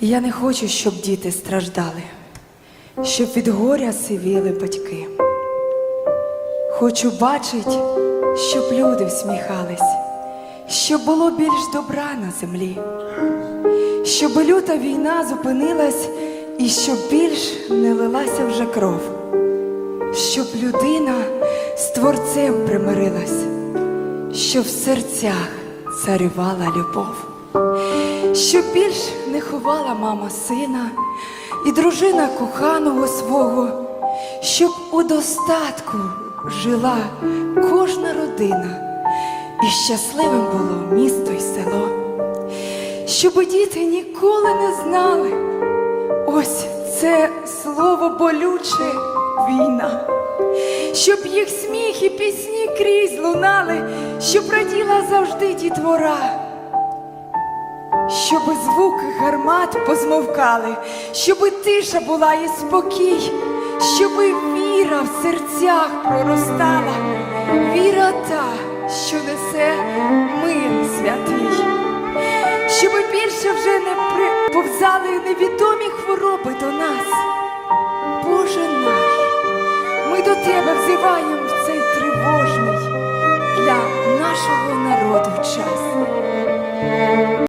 Я не хочу, щоб діти страждали, щоб від горя сивіли батьки. Хочу бачить, щоб люди всміхались, щоб було більш добра на землі, щоб люта війна зупинилась і щоб більш не лилася вже кров, щоб людина з творцем примирилась, щоб в серцях царювала любов щоб більш не ховала мама сина і дружина коханого свого, щоб у достатку жила кожна родина, і щасливим було місто й село, щоб діти ніколи не знали, ось це слово болюче війна. Щоб їх сміх і пісні крізь лунали, щоб раділа завжди дітвора Щоби звуки гармат позмовкали, щоби тиша була і спокій, щоби віра в серцях проростала, віра та, що несе мир святий, щоби більше вже не приповзали невідомі хвороби до нас. Боже наш, ми до тебе взиваємо в цей тривожний для нашого народу час.